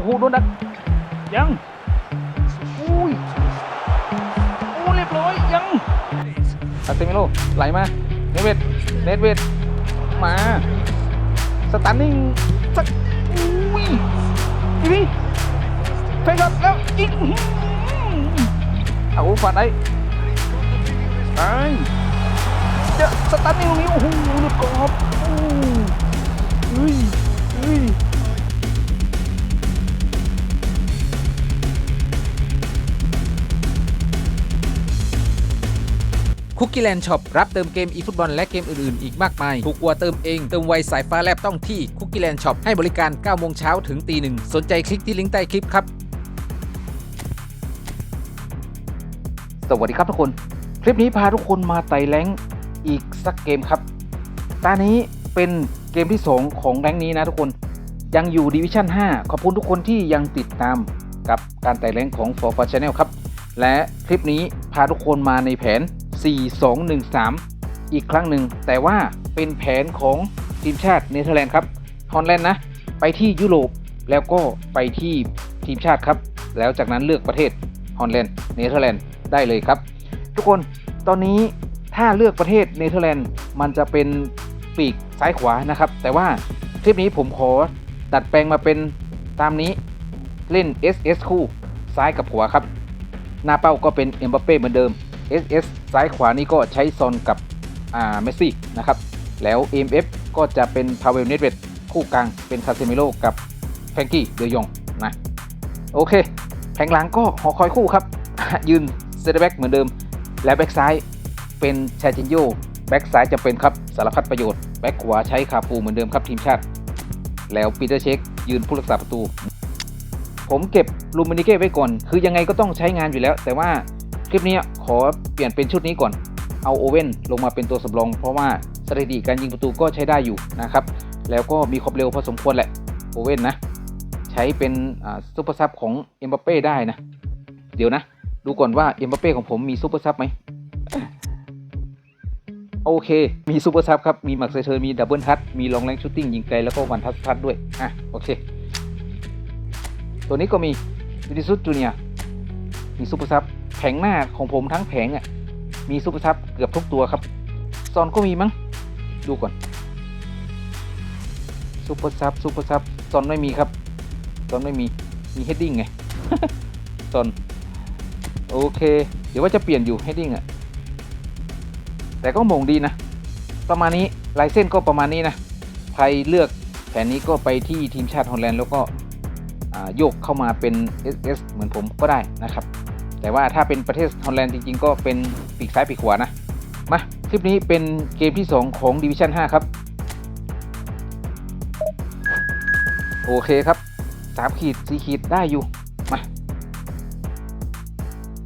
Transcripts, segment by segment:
อ้โหโดนดักยังอุ้ยโอ้เรียบร้อยยังอาเซมิโลไหลมาเนเวตเนเวตมาสตันนิ่งสักอุ้ยอีนี่เฟกครับแล้วยิงอื้อหือเอาฟันได้ไปจะสตันนิ่งตรงนี้โอ้โหหลุดกรอบอ้เฮ้ยเฮ้ย คุกกี้แลนด์ช็อปรับเติมเกมอีฟุตบอลและเกมอื่นๆ อีกมากมาย ถูกกว่าเติมเอง เติมไวสายฟ้าแลบต้องที่คุกกี้แลนด์ช็อปให้บริการ9โมงเช้าถึงตีหนึ่งสนใจคลิกที่ลิงก์ใต้คลิปครับ สวัสดีครับทุกคน คลิปนี้พาทุกคนมาไต่แรงอีกสักเกมครับตานี้เป็นเกมที่ 2 ของแรงนี้นะทุกคนยังอยู่ดิวิชั่น5 ขอบคุณทุกคนที่ยังติดตามกับการไต่แรงของ For Fun Channel ครับ และคลิปนี้พาทุกคนมาในแผน 4-2-1-3 อีกครั้งหนึ่ง แต่ว่าเป็นแผนของทีมชาติเนเธอร์แลนด์ครับฮอลแลนด์นะ ไปที่ยุโรปแล้วก็ไปที่ทีมชาติครับ แล้วจากนั้นเลือกประเทศฮอลแลนด์เนเธอร์แลนด์ได้เลยครับ ทุกคนตอนนี้ถ้าเลือกประเทศเนเธอร์แลนด์มันจะเป็นปีกซ้ายขวานะครับ แต่ว่าคลิปนี้ผมขอดัดแปลงมาเป็นตามนี้เล่น SS คู่ซ้ายกับขวาครับ หน้าเป้าก็เป็นเอ็มบัปเป้เหมือนเดิม SS ซ้ายขวานี่ก็ใช้ซอนกับอ่าเมสซี่นะครับ แล้ว MF ก็จะเป็นพาเวลเนตเวดคู่กลางเป็นคาเซมิโลกับแฟงกี้เดยองนะโอเค แผงหลังก็หอคอยคู่ครับ ยืนเซเตแบ็กเหมือนเดิม และแบ็กซ้ายเป็นชาจินโยแบ็กซ้ายจะเป็นครับสารพัดประโยชน์แบ็กขวาใช้คาปูเหมือนเดิมครับทีมชาติ แล้วปีเตอร์เช็คยืนผู้รักษาประตู ผมเก็บลูมินิเก้ไว้ก่อน คือยังไงก็ต้องใช้งานอยู่แล้ว แต่ว่า คลิปนี้ขอเปลี่ยนเป็นชุดนี้ก่อน เอาโอเว่นลงมาเป็นตัวสำรอง เพราะว่าสถิติการยิงประตูก็ใช้ได้อยู่นะครับ แล้วก็มีความเร็วพอสมควรแหละโอเว่นนะ ใช้เป็นซูเปอร์ซับของเอ็มบัปเป้ได้นะ เดี๋ยวนะ ดูก่อนว่าเอ็มบัปเป้ของผมมีซูเปอร์ซับไหมโอเค มีซูเปอร์ซับครับ มีหมักเซเทอร์มีดับเบิลทัช มีลองแรงชูตติ้งยิงไกล แล้วก็วันทัชทัชด้วย อะ โอเค ตัวนี้ก็มีวิดิซุสจูเนียมีซูเปอร์ซับ แผงหน้าของผมทั้งแผงอะมีซูเปอร์ซับเกือบทุกตัวครับซอนก็มีมั้ง ดูก่อนซูเปอร์ซับซูเปอร์ซับซอนไม่มีครับซอนไม่มีมีเฮดดิ้งไงซอนโอเค เดี๋ยวว่าจะเปลี่ยนอยู่เฮดดิ้งอะแต่ก็มงดีนะ ประมาณนี้ลายเส้นก็ประมาณนี้นะใครเลือกแผนนี้ก็ไปที่ทีมชาติฮอลแลนด์แล้วก็โยกเข้ามาเป็น SS เหมือนผมก็ได้นะครับ แต่ว่าถ้าเป็นประเทศฮอลแลนด์จริง ๆ ก็เป็นปีกซ้ายปีกขวานะ มาคลิปนี้เป็นเกมที่ 2 ของดิวิชั่น5ครับ โอเคครับ 3 ขีด4ขีดได้อยู่ มา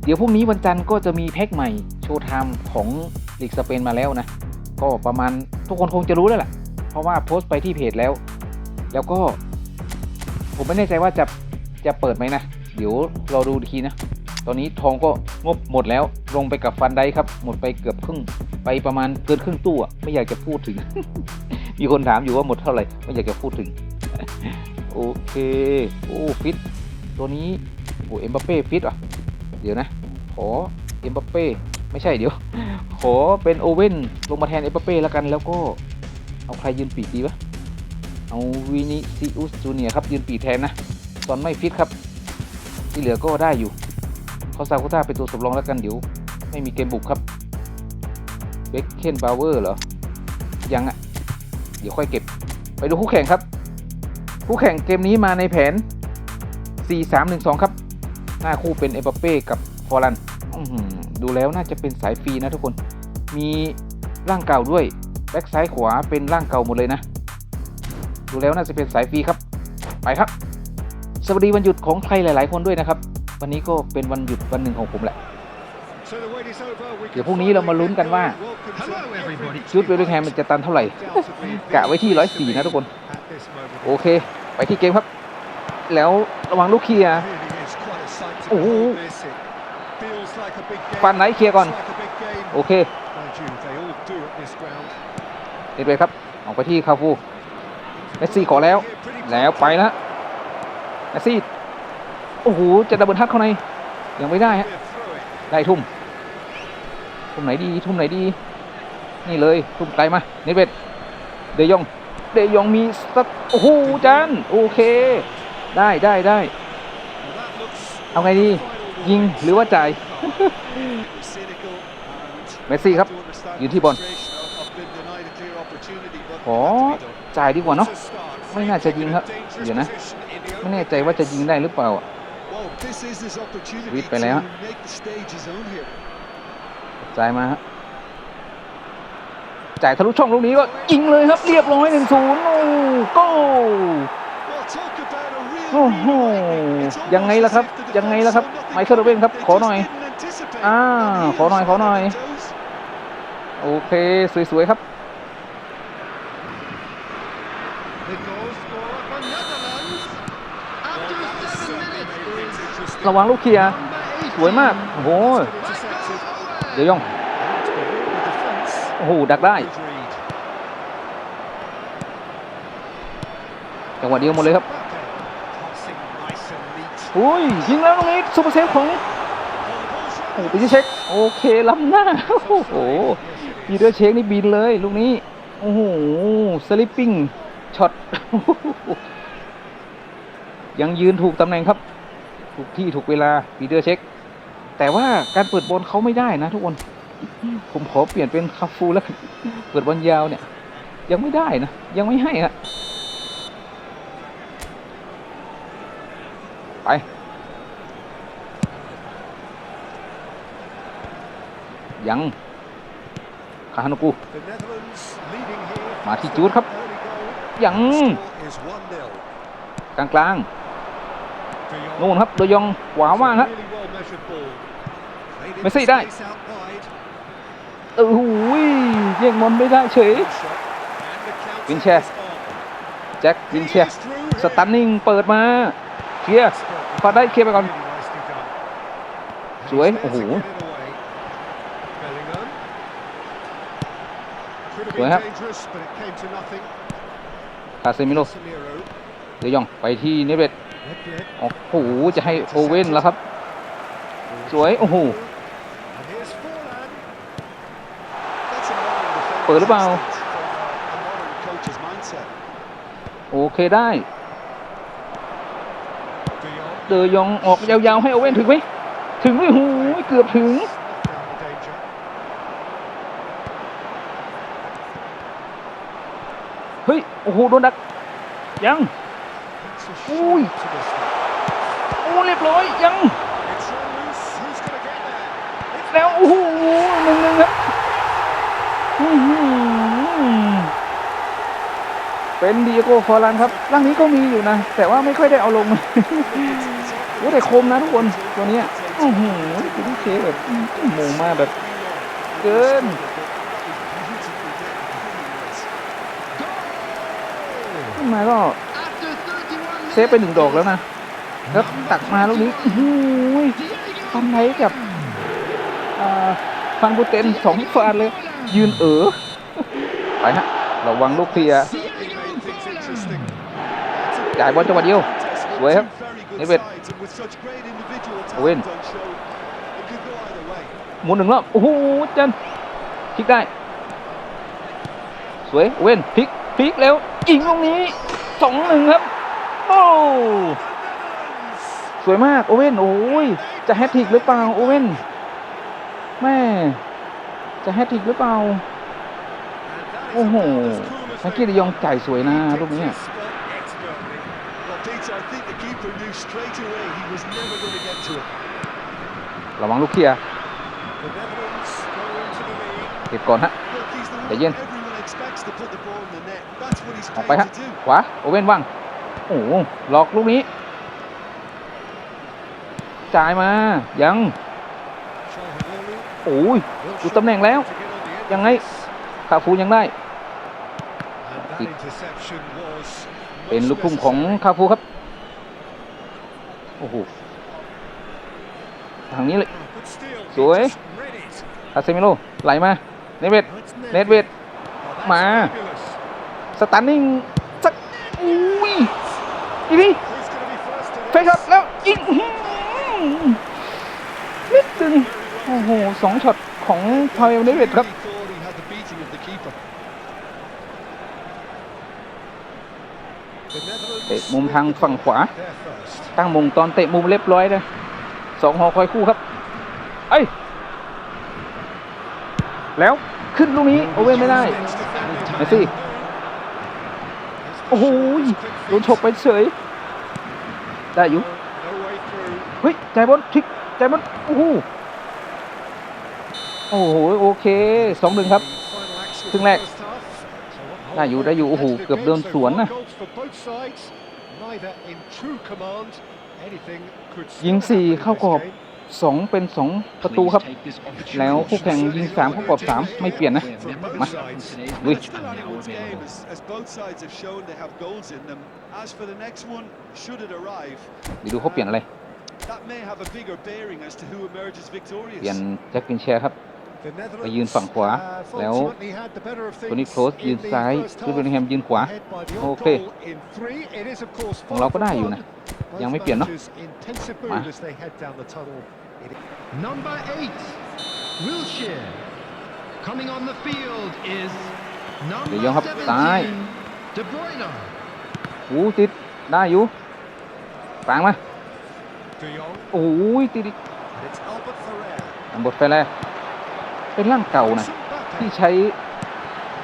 เดี๋ยวพรุ่งนี้วันจันทร์ก็จะมีแพ็กใหม่โชว์ไทม์ของลีกสเปนมาแล้วนะ ก็ประมาณทุกคนคงจะรู้แล้วล่ะเพราะว่าโพสต์ไปที่เพจแล้ว แล้วก็ ผมไม่แน่ใจว่าจะจะเปิดไหมนะ เดี๋ยวรอดูทีนะ ตอนนี้ทองก็งบหมดแล้วลงไปกับฟันไดครับ หมดไปเกือบครึ่งไปประมาณเกินครึ่งตู้อะไม่อยากจะพูดถึง มีคนถามอยู่ว่าหมดเท่าไหร่ไม่อยากจะพูดถึง โอเคโอ้ฟิตตัวนี้โอ้เอ็มบัปเป้ฟิตอะเดี๋ยวนะ ขอเอ็มบัปเป้ไม่ใช่เดี๋ยว ขอเป็นโอเว่นลงมาแทนเอ็มบัปเป้แล้วกันแล้วก็เอาใครยืนปีกดีวะเอาวินิซิอุสจูเนียครับยืนปีกแทนนะตอนไม่ฟิตครับที่เหลือก็ได้อยู่ ขาซากุต้าเป็นตัวสำรองแล้วกันเดี๋ยว ไม่มีเกมบุกครับเบคเคนบาวเวอร์เหรอ ยังอะ่ะ เดี๋ยวค่อยเก็บ ไปดูคู่แข่งครับ คู่แข่งเกมนี้มาในแผน 4-3-1-2 ครับ หน้าคู่เป็นเอปเป้กับฟอรันดูแล้วน่าจะเป็นสายฟรีนะทุกคน มีร่างเก่าด้วยแบ็กซ้ายขวาเป็นร่างเก่าหมดเลยนะ ดูแล้วน่าจะเป็นสายฟรีครับ ไปครับ สวัสดีวันหยุดของใครหลาย ๆ คนด้วยนะครับ วันนี้ก็เป็นวันหยุดวันหนึ่งของผมแหละ เดี๋ยวพรุ่งนี้เรามาลุ้นกันว่าชุดเวลลิงแฮมมันจะตันเท่าไหร่ กะไว้ที่104นะทุกคน โอเค ไปที่เกมครับ แล้วระวังลูกเคลียร์โอ้โหฟันไหนเคลียร์ก่อน โอเคเด็ดไปครับ ออกไปที่คาฟูเมสซี่ขอแล้ว แล้วไปแล้วแมสซี่ โอ้โหจะดับเบิลทัชเข้าในยังไม่ได้ฮะได้ทุ่ม ทุ่มไหนดี ทุ่มไหนดี นี่เลย ทุ่มไกลมาเนเวตเดยอง เดยองมีสตัดโอ้โหจานโอเค ได้ได้ได้เอาไงดี ยิงหรือว่าจ่ายเมสซี่ครับยืนที่บอลขอจ่ายดีกว่าเนาะไม่น่าจะยิงครับเดี๋ยวนะ ไม่แน่ใจว่าจะยิงได้หรือเปล่าอะ วิทย์ไปแล้วจ่ายมาฮะจ่ายทะลุช่องลูกนี้ก็ยิงเลยครับเรียบร้อยหนึ่งศูนย์โอ้โก้โอ้โหยังไงล่ะครับ ยังไงล่ะครับ ไมเคิลโอเว่นครับ ขอหน่อยอ่าขอหน่อย ขอหน่อย โอเค สวย ๆ ครับ ระวังลูกเคลียร์สวยมาก โอ้โห เดี๋ยวยอง โอ้โห ดักได้ จังหวะเดียวหมดเลยครับอุ้ยยิงแล้วตรงนี้ซูเปอร์เซฟของโอ้โหปีเตอร์เช็ค โอเคล้ำหน้า โอ้โหปีเตอร์เช็คนี่บินเลยลูกนี้ โอ้โห สลิปปิ้งช็อต ยังยืนถูกตำแหน่งครับ ถูกที่ถูกเวลาปีเตอร์เช็ค แต่ว่าการเปิดบอลเขาไม่ได้นะทุกคน ผมขอเปลี่ยนเป็นคาฟูแล้วกันเปิดบอลยาวเนี่ย ยังไม่ได้นะ ยังไม่ให้ฮะไปยังคาฮานุกุมาที่จูดครับ ยังกลางกลางๆ นู่นครับโดยองขวาว่างครับเมสซี่ได้เออหูยแย่งบอลไม่ได้เฉยวินแชร์แจ็ควินเชียร์สตันนิ่งเปิดมาเคลียร์พอได้เคลียร์ไปก่อน สวย โอ้โหสวยครับคาเซมิโล เดี๋ยวยองไปที่เนเวตโอ้โหจะให้โอเว่นแล้วครับ สวย โอ้โหเปิดหรือเปล่า โอเคได้ เดยองออกยาวๆ ให้โอเว่นถึงไหมถึงไหมหูยเกือบถึงเฮ้ย โอ้โห โดนดัก ยัง อุ้ยโอ้เรียบร้อยยังแล้วโอ้โหหนึ่งหนึ่งครับอื้อหือเป็นดีโก้ฟอรันครับร่างนี้ก็มีอยู่นะ แต่ว่าไม่ค่อยได้เอาลงโอ้แต่คมนะทุกคนตัวเนี้ยอือหือคุณเคแบบโมงมากแบบเกินขึ้นมาก็ เซฟไปหนึ่งดอกแล้วนะ แล้วตักมาลูกนี้โอ้โหฟันไหนกับอ่าฟันบูเตนสองฟานเลย ยืนเออไปฮะระวังลูกเคลียจ่ายบอลจังหวะเดียวสวยครับเนเนเวเวตตโอเวนหมุนหนึ่งรอบโอ้โหจันพลิกได้ สวยเว้นพลิกพลิกแล้วยิงตรงนี้สองหนึ่งครับ โอ้สวยมากโอเว่นโอ้ยจะแฮตทริกหรือเปล่าโอเว่นแม่จะแฮตทริกหรือเปล่าโอ้โหนักกีฬายองจ่ายสวยนะลูกนี้ระวังลูกเคลียร์เก็บก่อนฮะใจเย็นออกไปฮะขวาโอเว่นว่าง โอ้โหหลอกลูกนี้ จ่ายมายังโอ้ยดูตำแหน่งแล้ว ยังไงคาฟูยังได้ เป็นลูกพุ่งของคาฟูครับ โอ้โหทางนี้เลย สวยคาเซมิโลไหลมา เนเวตเนเวตมา สตันนิ่ง สักอุ้ยอีนี่ยิงอื้อหือนิดนึงโอ้โหสองช็อตของพาเวลเดวิดครับ He thought he had the beating of the keeper. The Netherlands เตะมุมทางฝั่งขวา there first. ตั้งมงตอนเตะมุมเรียบร้อยเลยสองหอคอยคู่ครับ เอ้ย แล้วขึ้นลูกนี้ โอเว่นไม่ได้เมสซี่โโอ้โหโดนฉกไปเฉย ได้อยู่ เฮ้ยใจบอลทิกใจบอลโอ้โหโอ้โหโอเคสองหนึ่งครับครึ่งแรกได้อยู่ได้อยู่โอ้โหเกือบเดินสวนนะยิงสี่เข้ากรอบ สองเป็นสองประตูครับ แล้วคู่แข่งยิงสามเข้ากรอบสามไม่เปลี่ยนนะ From both มา sides. ลุย It's still anyone's game as, as both sides have shown they have goals in them. As for the next one, should it arrive, เดี๋ยวดูเขาเปลี่ยนอะไร that may have a bigger bearing as to who emerges เปลี่ยน victorious. แจ็คกินแชร์ครับ The Netherlands ไปยืนฝั่งขวา have แล้ว ultimately had the better of โทนี่ things โครส in ยืน the ซ้าย first คริสเบ half. นแฮมยืนขวา Ahead by the โอ odd เค goal in three. It is, of course, ของเราก็ five ได้ for อยู่นะ one. ยังไม่ Both เปลี่ยนเนอะ managers intensive มา mood as they head down the tunnel. Number eight, Wilshire. Coming on the field is เดี๋ยว number ยองครับซ้าย 17, De Bruyne. โอ้ติดได้อยู่กลางมา De Jong โอ้ยติดอีก and it's Albert Ferrer. อันบทไปแล้วเป็นร่างเก่านะ Mbappe. ที่ใช้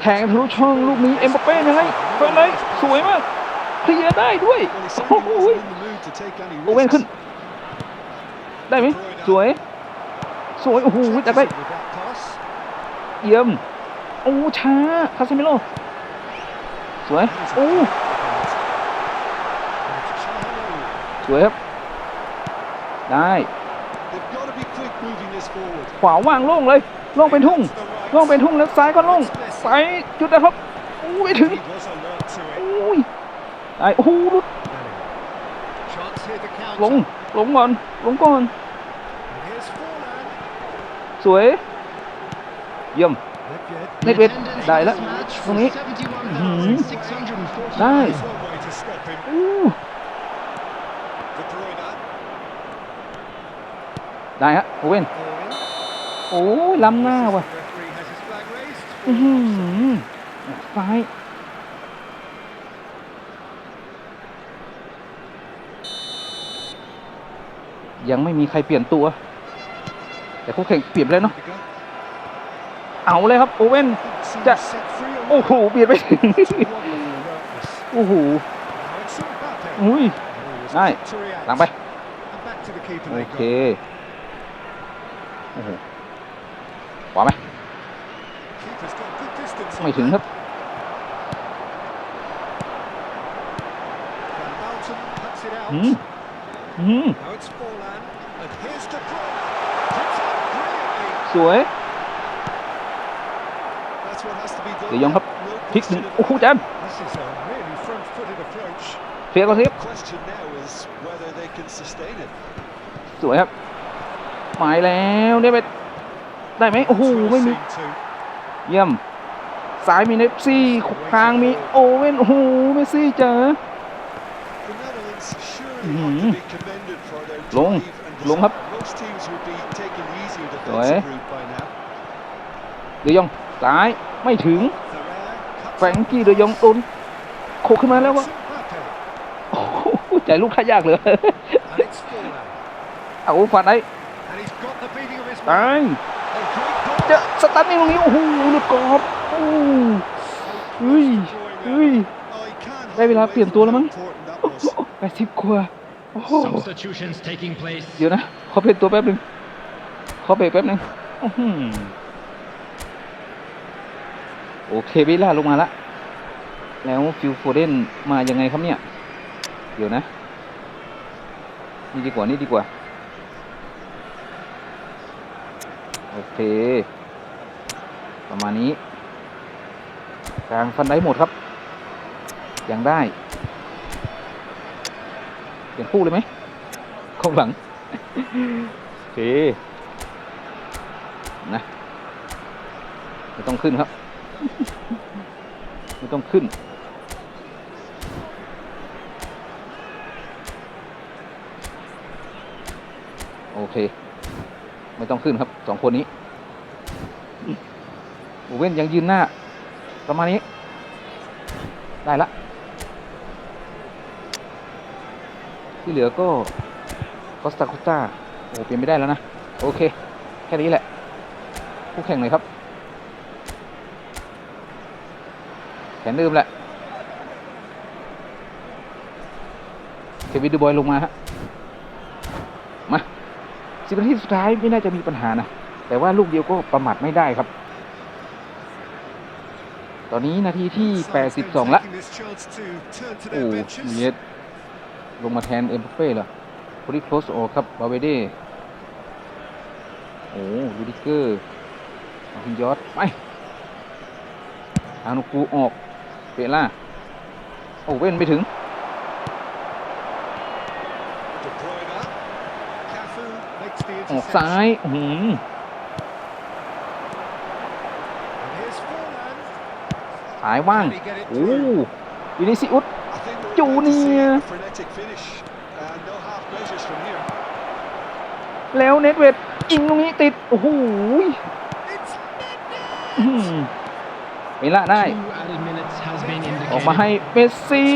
แทงทะลุช่องลูกนี้เอ็มบัปเป้ยังไงเฟรนเลยสวยมากเคลียร์ได้ด้วย Well, he โอ้ certainly โห wasn't in the mood to take any โอเว่น risks. ขึ้น ได้ไหมสวย สวย โอ้โหจับได้ With that pass. เยี่ยม โอ้ช้า คาเซมิโล สวย โอ้ And it's Çalhanoğlu. สวยครับ ได้ They've got to be quick moving this forward. ขวาว่างโล่งเลย โล่งเป็นทุ่ง To the right. โล่งเป็นทุ่งแล้วซ้ายก็โล่งซ้ายจุดนะครับโอ้ยถึง He was alert to it. โอ้ยได้โอ้โหหลุด Chance here to ลง counter. ลงก่อน ลงก่อน And here's Forlan. สวย เยี่ยม Nedved. เน็ตเวท Attendance ได้ at แล้ว this match ตรง was นี้ 71,645. ได้ There's no way to stop him. อู้ De Bruyne. ได้ฮะโอเว่น Owen. โอ้ยล้ำหน้าว่ะ Referee has his flag raised. อื้อหือซ้าย ยังไม่มีใครเปลี่ยนตัว แต่คู่แข่งเปลี่ยนแล้วเนาะเอาเลยครับโอเว่นจะโอ้โหเปลี่ยนไปโอ้โหอุ้ยได้หลังไปโอเคโอ้โหขวาไหมไม่ถึงครับอืม อืม Now it's Forlan. And here's De Bruyne. Puts it brilliantly. สวย That's what has to be done. เดี๋ยวยองครับ No พลิกหนึ่ง question โอ้โห about แจ it. ม This is a really front-footed approach. เคลียร์ก่อนสิครับ The question now is whether they can sustain it. สวยครับ หมายแล้วได้ไปได้ไหมโอ้โห That's well ไม่มี seen too. เยี่ยมซ้ายมีเนฟซี่กลางมีโอเว่นโอ้โหเมสซี่เจอ would be taking the easier Rồi. defensive route by now. เดยองซ้ายไม่ถึง Ferrer cuts แฟรงกี้เดยองโดนโคกขึ้นมาแล้ว out. วะ Mbappe. โอ้โหใจลูกท่ายากเลย And it's Forlan. เอาฟันได้ And he's got the beating of his ตาย man. A great goal. จะสตันนี่ตรงนี้ โอ้โหหลุดกรอบโอ้เฮ้ยเฮ้ย Oh, he can't ได้เวลา hide เปลี่ยนตัวแล้วมั้ง แปดสิบกว่าโอ้โห Substitutions taking place. เดี๋ยวนะ ขอเปลี่ยนตัวแป๊บหนึงขอเบรกแป๊บหนึงอื้อหือโอเควิลล่าลงมาละ แล้วฟิลโฟเดนมายังไงครับเนี่ย เดี๋ยวนะ นี่ดีกว่า นี่ดีกว่า โอเค ประมาณนี้ กลางฟันได้หมดครับ ยังได้เป ลี่ยนคู่เลยไหมข้างหลังโอเคนะไม่ต้องขึ้นครับ ไม่ต้องขึ้นโโอเค ไม่ต้องขึ้นครับสองคนนี้โอเว่นยังยืนหน้า ประมาณนี้ ได้ละ ที่เหลือก็คอสตาโคต้าโอ้เปลี่ยนไม่ได้แล้วนะ โอเค แค่นี้แหละคู่แข่งหน่อยครับ แขนเดิมแหละเควินดูบอยลงมาฮะ มาสิบนาทีสุดท้ายไม่น่าจะมีปัญหานะ แต่ว่าลูกเดียวก็ประมาทไม่ได้ครับ ตอนนี้นาทีที่ 82 ละ โอ้ their benches. เยส ลงมาแทนเอ็มบัปเป้เหรอโคดิโคลสออครับบาเวเด้โอ้ยูดิเกอร์มาคินยอดไปอานุกูออกเปล่าโอ้เว้นไม่ถึงออกซ้ายหือ And here's Forlan. สายว่าง โอ้ through? วินิซิอุส I think we're Chủ about to see nè. a frenetic finish. And no half measures from here. แล้วเน็ตเวดยิงตรงนี้ติด โอ้โห It's อื้อหือเวลาได้ Two added minutes has been ออกมา indicated. ให้เมสซี่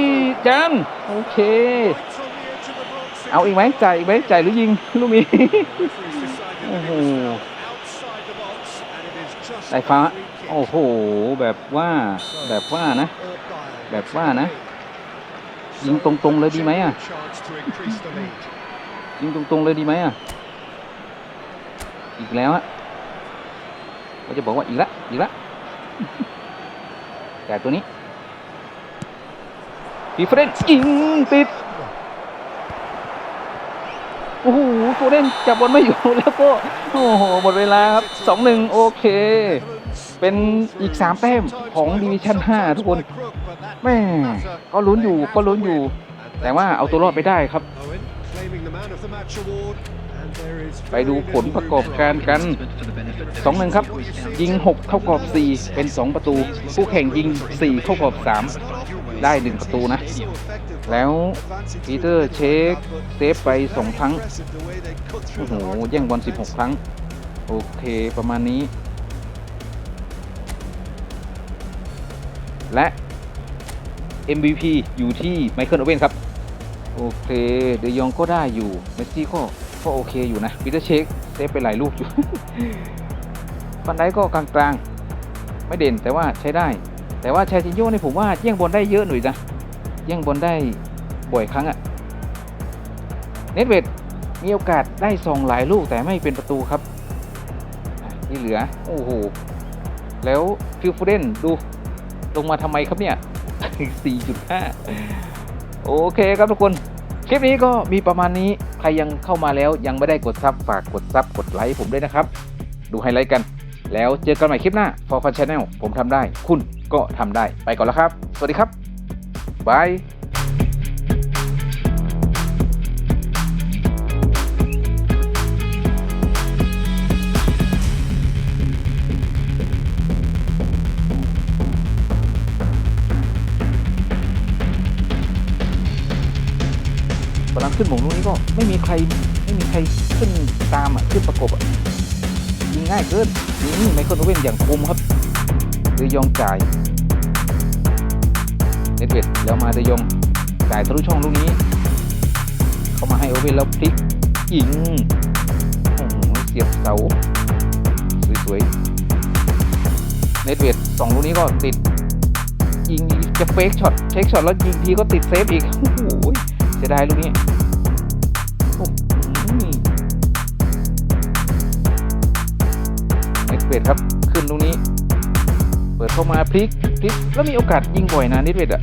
จันโอเค right on the edge of the box. เอาอีกไหมจ่ายอีกไหมจ่ายหรือยิงลูกนี้ Referee's decided that it was Oh. foul outside the box, and it is just สายฟ้า a free kick. โอ้โห แบบว่า แบบว่านะ Or by แบบว่านะ ยิงตรงๆเลยดีไหมอะยิงตรงๆเลยดีไหมอะอีกแล้วอะก็จะบอกว่าอีกละอีกละแต่ตัวนี้ฟีเฟรนยิงติดโอ้โหโฟเดนจับบอลไม่อยู่แล้วก็โอ้โหหมดเวลาครับสองหนึ่งโอเค เป็นอีกสามแต้มของดิวิชั่น 5 ทุกคน แม่ก็ลุ้นอยู่ก็ลุ้นอยู่ แต่ว่าเอาตัวรอดไปได้ครับ ไปดูผลประกอบการกันสองหนึ่งครับ ยิง 6 เข้ากรอบ 4 เป็น 2 ประตูคู่แข่งยิง 4 เข้ากรอบ 3 ได้ 1 ประตูนะ แล้วปีเตอร์เช็คเซฟไป 2 ครั้ง โอ้โห แย่งบอล16 ครั้ง โอเคประมาณนี้ และ MVP อยู่ที่ไมเคิลโอเว่นครับ โอเค เดยองก็ได้อยู่ เมสซี่ก็ก็โอเคอยู่นะปีเตอร์เช็คเซฟไปหลายลูกอยู่ฟันไดก็กลางๆ ไม่เด่นแต่ว่าใช้ได้ แต่ว่าชาจินโยนี่ผมว่าแย่งบอลได้เยอะหน่อยนะแย่งบอลได้บ่อยครั้งอะเน็ตเวดมีโอกาสได้ซองหลายลูกแต่ไม่เป็นประตูครับอะที่เหลือ โอ้โห แล้วฟิลฟูเดนดู ลงมาทำไมครับเนี่ย 4.5 โอเคครับทุกคน คลิปนี้ก็มีประมาณนี้ ใครยังเข้ามาแล้วยังไม่ได้กดซับฝากกดซับกดไลค์ผมด้วยนะครับ ดูไฮไลท์กัน แล้วเจอกันใหม่คลิปหน้า For Fun Channel ผมทำได้ คุณก็ทำได้ ไปก่อนแล้วครับ สวัสดีครับบาย ขึ้นหมงลูกนี้ก็ไม่มีใครไม่มีใครขึ้นตามอะขึ้นประกบอะยิงง่ายเกินนี่ไมเคิลโอเว่นอย่างคมครับเดยองจ่ายเน็ตเวดแล้วมาเดยองจ่ายทะลุช่องลูกนี้ เข้ามาให้โอเว่นแล้วพลิกยิงโอ้โหเสียบเสาสวยๆเน็ตเวดสองลูกนี้ก็ติดยิงจะเฟกช็อตเช็คช็อตแล้วยิงทีก็ติดเซฟอีกโอ้โหเสียดายลูกนี้ เวทครับ ขึ้นตรงนี้ เปิดเข้ามาพลิกพลิกแล้วมีโอกาสยิงบ่อยนะนิดเวทอะ